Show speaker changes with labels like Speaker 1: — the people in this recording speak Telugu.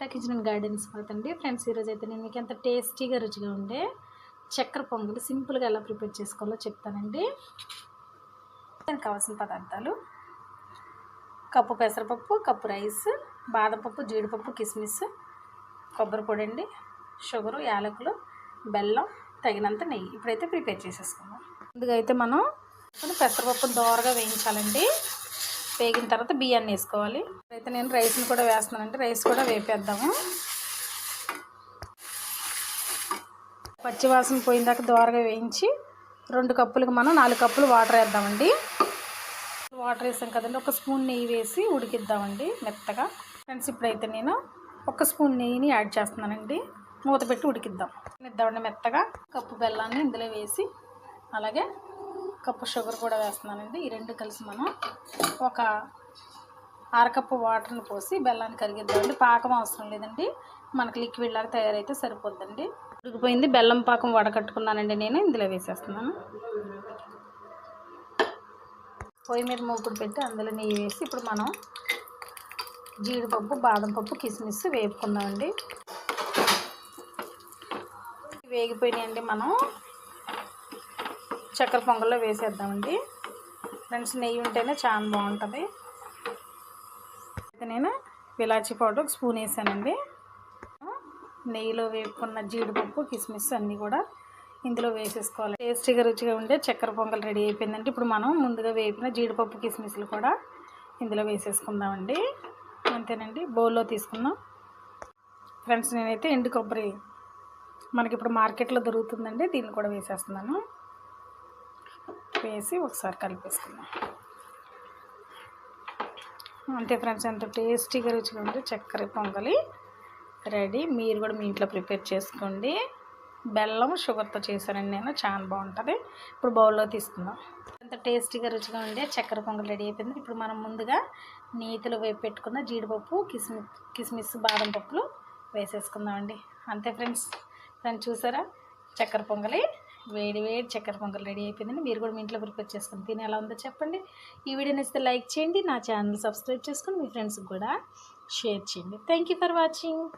Speaker 1: గీతా కిచెన్ అండ్ గార్డెన్స్ అండి ఫ్రెండ్స్ ఈరోజు అయితే నేను మీకు ఎంత టేస్టీగా రుచిగా ఉండే చక్కెర పొంగులు సింపుల్గా ఎలా ప్రిపేర్ చేసుకోవాలో చెప్తానండి. దానికి కావాల్సిన పదార్థాలు కప్పు పెసరపప్పు కప్పు రైస్ బాదపప్పు జీడిపప్పు కిస్మిస్ కొబ్బరి పొడి అండి షుగరు యాలకులు బెల్లం తగినంత నెయ్యి. ఇప్పుడైతే ప్రిపేర్ చేసేసుకుందాం. ముందుగా అయితే మనం పెసరపప్పు దోరగా వేయించాలండి. వేగిన తర్వాత బియ్యాన్ని వేసుకోవాలి. అయితే నేను రైస్ని కూడా వేస్తున్నానండి. రైస్ కూడా వేపేద్దాము. పచ్చివాసన పోయిన దాకా దోరగా వేయించి రెండు కప్పులకు మనం నాలుగు కప్పులు వాటర్ వేద్దామండి. వాటర్ వేసాం కదండి. ఒక స్పూన్ నెయ్యి వేసి ఉడికిద్దామండి మెత్తగా. ఫ్రెండ్స్ ఇప్పుడైతే నేను ఒక స్పూన్ నెయ్యిని యాడ్ చేస్తున్నానండి. మూత పెట్టి ఉడికిద్దాం. ఇద్దామండి మెత్తగా. కప్పు బెల్లాన్ని ఇందులో వేసి అలాగే కప్పు షుగర్ కూడా వేస్తున్నానండి. ఈ రెండు కలిసి మనం ఒక అరకప్పు వాటర్ని పోసి బెల్లాన్ని కరిగిద్దామండి. పాకం అవసరం లేదండి. మనకు లిక్విడ్ లాగా తయారైతే సరిపోద్దండి. ఉడికిపోయింది. బెల్లం పాకం వడకట్టుకున్నానండి నేను. ఇందులో వేసేస్తున్నాను. పొయ్యి మీద మూకుడు పెట్టి అందులో నెయ్యి వేసి ఇప్పుడు మనం జీడిపప్పు బాదం పప్పు కిస్మిస్ వేపుకుందామండి. వేగిపోయినాయండి మనం. చక్కెర పొంగల్లో వేసేద్దామండి. ఫ్రెండ్స్ నెయ్యి ఉంటేనే చాలా బాగుంటుంది. అయితే నేను ఇలాచీ పౌడర్ ఒక స్పూన్ వేసానండి. నెయ్యిలో వేపుకున్న జీడిపప్పు కిస్మిస్ అన్నీ కూడా ఇందులో వేసేసుకోవాలి. టేస్టీగా రుచిగా ఉండే చక్కెర పొంగల్ రెడీ అయిపోయిందంటే ఇప్పుడు మనం ముందుగా వేపిన జీడిపప్పు కిస్మిస్లు కూడా ఇందులో వేసేసుకుందామండి. అంతేనండి బౌల్లో తీసుకుందాం. ఫ్రెండ్స్ నేనైతే ఎండు కొబ్బరి మనకి ఇప్పుడు మార్కెట్లో దొరుకుతుందండి దీన్ని కూడా వేసేస్తున్నాను. వేసి ఒకసారి కలిపేసుకుందాం. అంతే ఫ్రెండ్స్ ఎంత టేస్టీగా రుచిగా ఉంటే చక్కెర పొంగలి రెడీ. మీరు కూడా మీ ఇంట్లో ప్రిపేర్ చేసుకోండి. బెల్లం షుగర్తో చేశానండి నేను. చాలా బాగుంటుంది. ఇప్పుడు బౌల్లో తీసుకుందాం. ఎంత టేస్టీగా రుచిగా ఉండే చక్కెర పొంగల్ రెడీ అయిపోయింది. ఇప్పుడు మనం ముందుగా నీతిలో వేపు పెట్టుకున్న జీడిపప్పు కిస్మి కిస్మిస్ బాదం పప్పులు వేసేసుకుందామండి. అంతే ఫ్రెండ్స్. ఫ్రెండ్స్ చూసారా? చక్కెర పొంగలి వేడి వేడి చక్కెర పొంగల్ రెడీ అయిపోయిందండి. మీరు కూడా మీ ఇంట్లో ప్రిపేర్ చేసుకుని తిని ఎలా ఉందో చెప్పండి. ఈ వీడియోని ఇస్తే లైక్ చేయండి నా ఛానల్ సబ్స్క్రైబ్ చేసుకుని మీ ఫ్రెండ్స్కి కూడా షేర్ చేయండి. Thank for watching